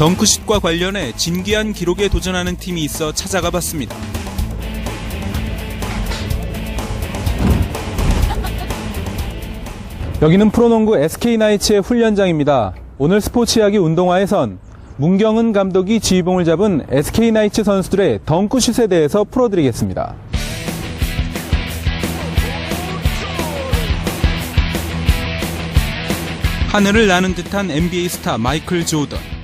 덩크슛과 관련해 진기한 기록에 도전하는 팀이 있어 찾아가 봤습니다. 여기는 프로농구 SK나이츠의 훈련장입니다. 오늘 스포츠 이야기 운동화에선 문경은 감독이 지휘봉을 잡은 SK나이츠 선수들의 덩크슛에 대해서 풀어드리겠습니다. 하늘을 나는 듯한 NBA 스타 마이클 조던.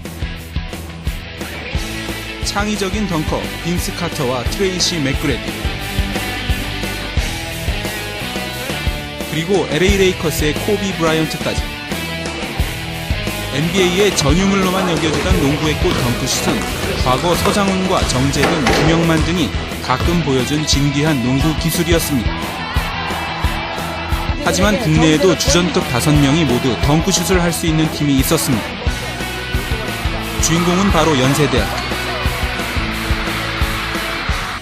창의적인 덩커 빈스 카터와 트레이시 맥그레디. 그리고 LA 레이커스의 코비 브라이언트까지. NBA의 전유물로만 여겨지던 농구의 꽃 덩크슛은 과거 서장훈과 정재근, 김영만 등이 가끔 보여준 진귀한 농구 기술이었습니다. 하지만 국내에도 주전급 5명이 모두 덩크슛을 할 수 있는 팀이 있었습니다. 주인공은 바로 연세대학.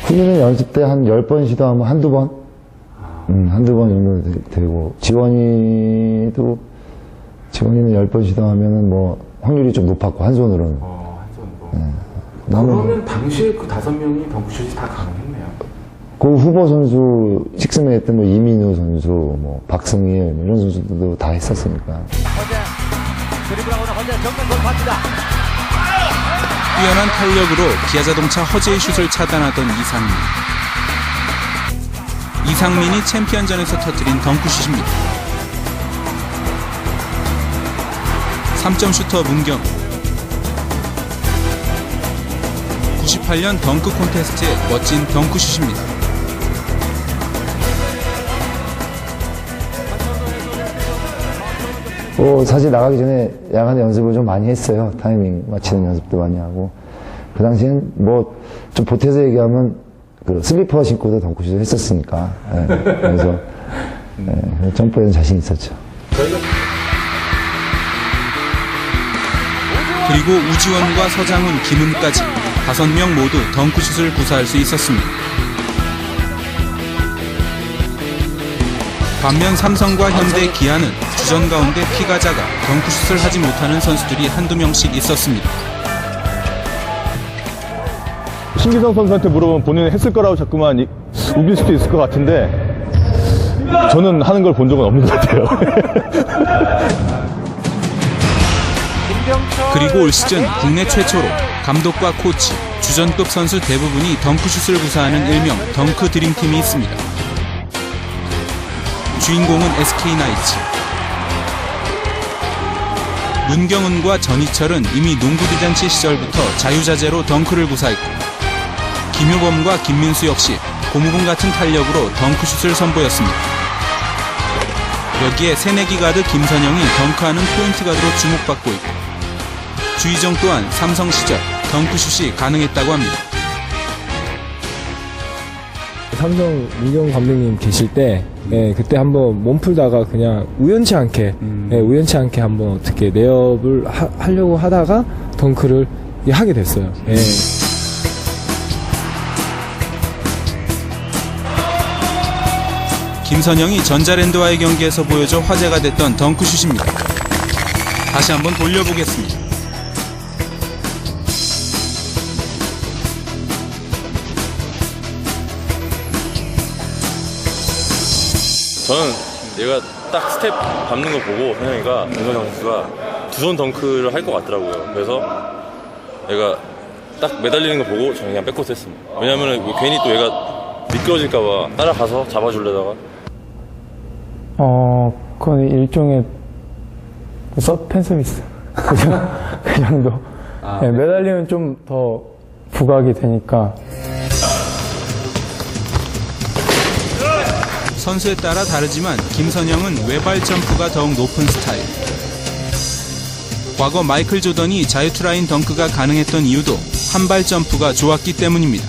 훈련은 연습 때 한 10번 시도하면 한두 번? 음, 한두 번 정도 되- 되고, 지원이도, 지원이는 10번 시도하면은 뭐, 확률이 좀 높았고, 한 손으로는. 어, 한 정도. 나는 그러면 당시에 그 다섯 명이 덩크슛이 다 가능했네요. 그 후보 선수, 식스맨 했던 뭐, 이민우 선수, 뭐, 박승일, 뭐 이런 선수들도 다 했었으니까. 허재 드리블하고는 허재 정면 돌파합니다. 뛰어난 탄력으로 기아자동차 허재의 슛을 차단하던 이상민. 이상민이 챔피언전에서 터뜨린 덩크슛입니다. 3점 슈터 문경. 98년 덩크 콘테스트의 멋진 덩크슛입니다. 뭐 사실 나가기 전에 야간에 연습을 좀 많이 했어요. 타이밍 맞추는 연습도 많이 하고. 그 당시엔 뭐, 좀 보태서 얘기하면, 그 슬리퍼 신고도 덩크슛을 했었으니까. 예. 그래서, 예, 점프에는 자신 있었죠. 그리고 우지원과 서장훈, 김은까지 다섯 명 모두 덩크슛을 구사할 수 있었습니다. 반면 삼성과 현대, 기아는 주전 가운데 키가 작아 덩크슛을 하지 못하는 선수들이 한두 명씩 있었습니다. 신기성 선수한테 물어보면 본인은 했을 거라고 자꾸만 이- 우길 수도 있을 것 같은데 저는 하는 걸 본 적은 없는 것 같아요. 그리고 올 시즌 국내 최초로 감독과 코치, 주전급 선수 대부분이 덩크슛을 구사하는 일명 덩크 드림팀이 있습니다. 주인공은 SK나이츠. 문경은과 전희철은 이미 농구대잔치 시절부터 자유자재로 덩크를 구사했고 김효범과 김민수 역시 고무공 같은 탄력으로 덩크슛을 선보였습니다. 여기에 새내기 가드 김선영이 덩크하는 포인트 가드로 주목받고 있고 주희정 또한 삼성 시절 덩크슛이 가능했다고 합니다. 삼성 민경 감독님 계실 때 예, 그때 한번 몸 풀다가 그냥 우연치 않게 예, 우연치 않게 한번 어떻게 내업을 하, 하려고 하다가 덩크를 예, 하게 됐어요. 예. 김선영이 전자랜드와의 경기에서 보여줘 화제가 됐던 덩크슛입니다. 다시 한번 돌려보겠습니다. 저는 얘가 딱 스텝 밟는 거 보고 현영이가 윤석영 선수가 두 손 덩크를 할 것 같더라고요. 그래서 얘가 딱 매달리는 거 보고 저는 그냥 백코트 했습니다. 왜냐면은 뭐 괜히 또 얘가 미끄러질까봐 따라가서 잡아주려다가 어, 그건 일종의 서팬 서비스. 그, 정- 그 정도. 네, 매달리면 좀 더 부각이 되니까. 선수에 따라 다르지만 김선영은 외발 점프가 더욱 높은 스타일. 과거 마이클 조던이 자유투라인 덩크가 가능했던 이유도 한발 점프가 좋았기 때문입니다.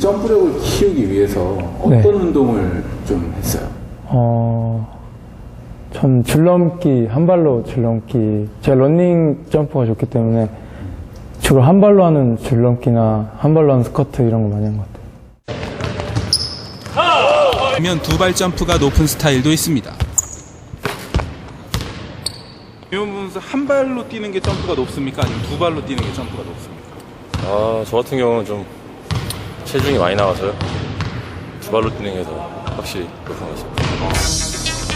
점프력을 키우기 위해서 어떤 네. 운동을 좀 했어요? 어, 전 줄넘기, 한 발로 줄넘기. 제가 런닝 점프가 좋기 때문에 주로 한 발로 하는 줄넘기나 한 발로 하는 스쿼트 이런 거 많이 한 것 같아요. 반면 두 발 점프가 높은 스타일도 있습니다. 김현문 선수 한 발로 뛰는 게 점프가 높습니까? 아니면 두 발로 뛰는 게 점프가 높습니까? 아, 저 같은 경우는 좀 체중이 많이 나가서요. 두 발로 뛰는 게 더 확실히 높은 것 같습니다.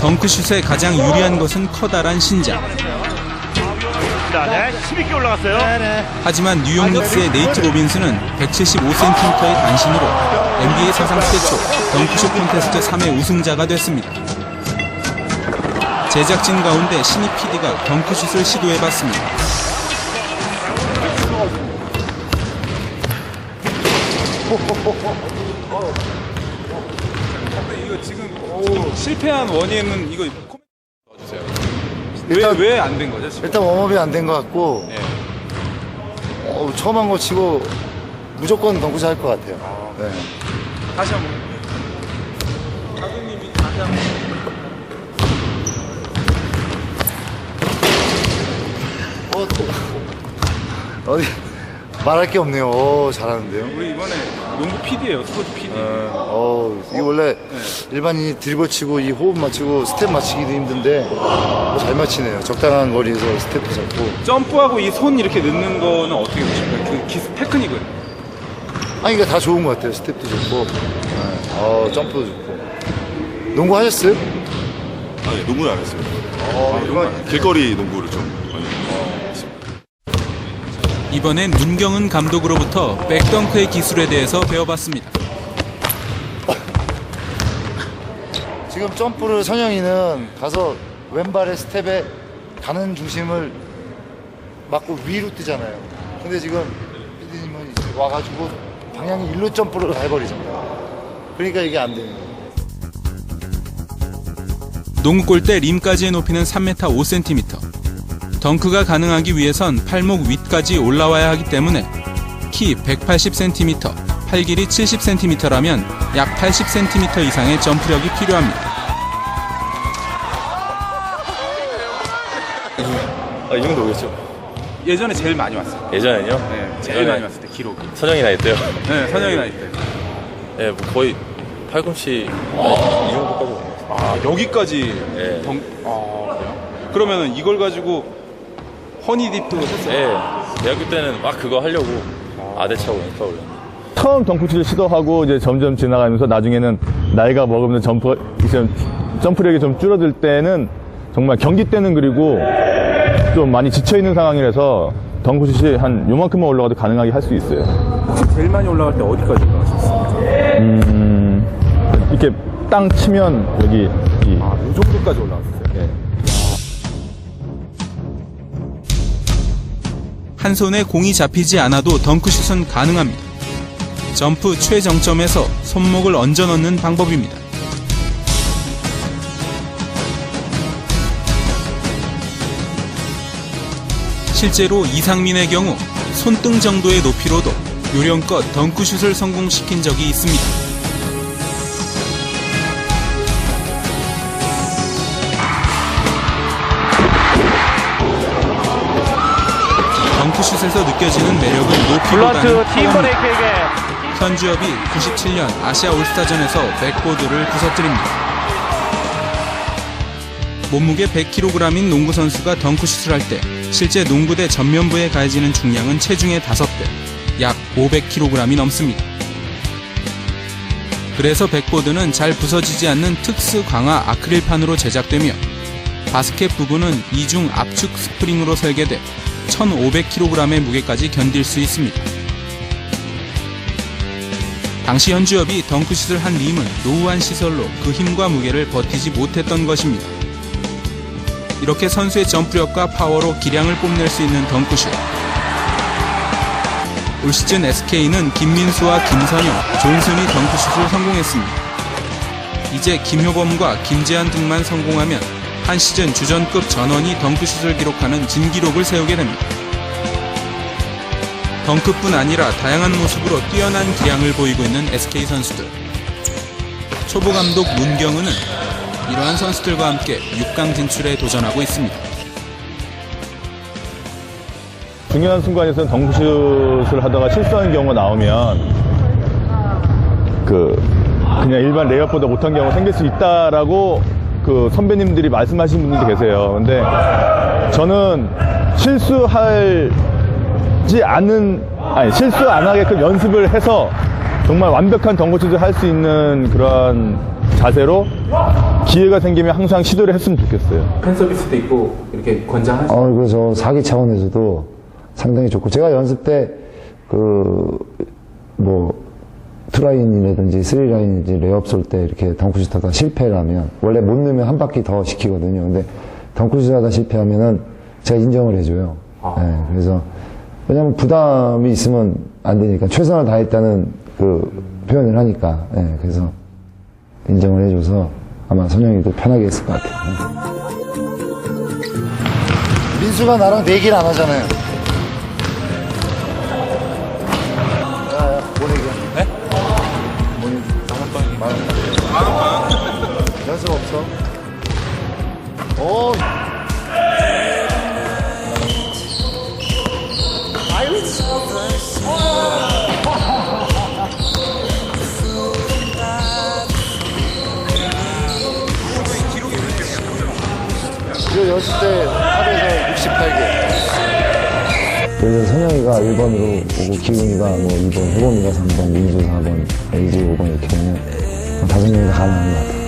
덩크슛에 가장 유리한 것은 커다란 신장. 네, 12개 올라갔어요. 하지만 뉴욕 닉스의 네이트 로빈스는 175cm의 단신으로 NBA 사상 최초 덩크슛 콘테스트 3회 우승자가 됐습니다. 제작진 가운데 신입 PD가 덩크슛을 시도해봤습니다. 이거 지금 실패한 원인은 이거. 왜 왜 안 된 거죠? 지금? 일단 웜업이 안 된 것 같고 예. 어, 처음 한 거 치고 무조건 덩크샷 할 것 같아요. 네. 다시 한번. 감독님이 다시 한번. 어, 또- 어디 말할 게 없네요. 오, 잘하는데요. 우리 이번에 농구 PD예요, 스포츠 PD. 어, 이게 원래 일반인이 드리블 치고 이 호흡 맞추고 스텝 맞추기도 힘든데 어, 잘 맞히네요. 적당한 거리에서 스텝도 잡고. 점프하고 이 손 이렇게 넣는 거는 어떻게 보십니까? 그 기술 테크닉을. 아니, 이게 다 좋은 것 같아요. 스텝도 좋고, 네. 어, 점프도 좋고. 농구 하셨어요? 아니 농구는 안 했어요. 어, 이건 길거리 농구를 좀 많이. 이번엔 문경은 감독으로부터 백덩크의 기술에 대해서 배워봤습니다. 지금 점프를 선영이는 가서 왼발의 스텝에 가는 중심을 맞고 위로 뛰잖아요. 근데 지금 피디님은 이제 와가지고 방향이 일로 점프를 해버리잖아요. 그러니까 이게 안 되는 거예요. 농구 골대 림까지의 높이는 3m 5cm. 덩크가 가능하기 위해선 팔목 위까지 올라와야 하기 때문에 키 180cm, 팔 길이 70cm라면 약 80cm 이상의 점프력이 필요합니다. 아, 이 정도 오겠죠? 예전에 제일 많이 왔어요. 예전에는요? 네, 제일 많이 왔을 때 기록이. 선영이 나이 때요. 네, 선영이 나이 때. 예, 뭐 거의 팔꿈치 아니, 이 정도까지 오는 것 같아요. 아 여기까지 예. 덩. 아 그래요? 그러면은 이걸 가지고 허니딥도 했어요. 예, 대학교 때는 막 그거 하려고 아대 차고 연습하고 그랬는데. 처음 덩크슛을 시도하고 이제 점점 지나가면서 나중에는 나이가 먹으면서 점프, 이제 점프력이 좀 줄어들 때는 정말 경기 때는 그리고 좀 많이 지쳐 있는 상황이라서 덩크슛이 한 요만큼만 올라가도 가능하게 할 수 있어요. 제일 많이 올라갈 때 어디까지 올라가셨어요? 음, 이렇게 땅 치면 여기 이 아, 이 정도까지 올라갔어요. 예. 한 손에 공이 잡히지 않아도 덩크슛은 가능합니다. 점프 최정점에서 손목을 얹어 넣는 방법입니다. 실제로 이상민의 경우 손등 정도의 높이로도 요령껏 덩크슛을 성공시킨 적이 있습니다. 덩크슛에서 느껴지는 매력은 높이보다는 블런트. 팀버레이크에게 현주엽이 97년 아시아 올스타전에서 백보드를 부서뜨립니다. 몸무게 100kg인 농구 선수가 덩크슛을 할 때 실제 농구대 전면부에 가해지는 중량은 체중의 5배, 약 500kg이 넘습니다. 그래서 백보드는 잘 부서지지 않는 특수 강화 아크릴판으로 제작되며 바스켓 부분은 이중 압축 스프링으로 설계돼 1500kg의 무게까지 견딜 수 있습니다. 당시 현주엽이 덩크슛을 한 림은 노후한 시설로 그 힘과 무게를 버티지 못했던 것입니다. 이렇게 선수의 점프력과 파워로 기량을 뽐낼 수 있는 덩크슛. 올 시즌 SK는 김민수와 김선영, 존슨이 덩크슛을 성공했습니다. 이제 김효범과 김재한 등만 성공하면 한 시즌 주전급 전원이 덩크슛을 기록하는 진기록을 세우게 됩니다. 덩크뿐 아니라 다양한 모습으로 뛰어난 기량을 보이고 있는 SK 선수들. 초보 감독 문경은은 이러한 선수들과 함께 6강 진출에 도전하고 있습니다. 중요한 순간에서는 덩크슛을 하다가 실수하는 경우가 나오면 그 그냥 일반 레이업보다 못한 경우가 생길 수 있다라고 그 선배님들이 말씀하신 분들도 계세요. 근데 저는 실수 하지 않은 아니 실수 안 하게끔 연습을 해서 정말 완벽한 덩크슛을 할수 있는 그러한 자세로 기회가 생기면 항상 시도를 했으면 좋겠어요. 팬 서비스도 있고 이렇게 권장하시죠. 어, 그래서 사기 차원에서도 상당히 좋고 제가 연습 때 그뭐 투라인이라든지 쓰리라인이든지 레이업 쏠 때 이렇게 덩크슛 하다 실패를 하면 원래 못 넣으면 한 바퀴 더 시키거든요. 근데 덩크슛 하다 실패하면은 제가 인정을 해줘요. 예, 그래서 왜냐면 부담이 있으면 안 되니까 최선을 다했다는 그 표현을 하니까 예, 그래서 인정을 해줘서 아마 선영이도 편하게 했을 것 같아요. 민수가 나랑 내기를 안 하잖아요. 연습 없어? 오. 그래서 선영이가 1번으로 오고 기훈이가 뭐 2번, 혜범이가 3번, 민수 4번, LG 5번 이렇게 되면 다섯 명이 다 가능한 것 같아요.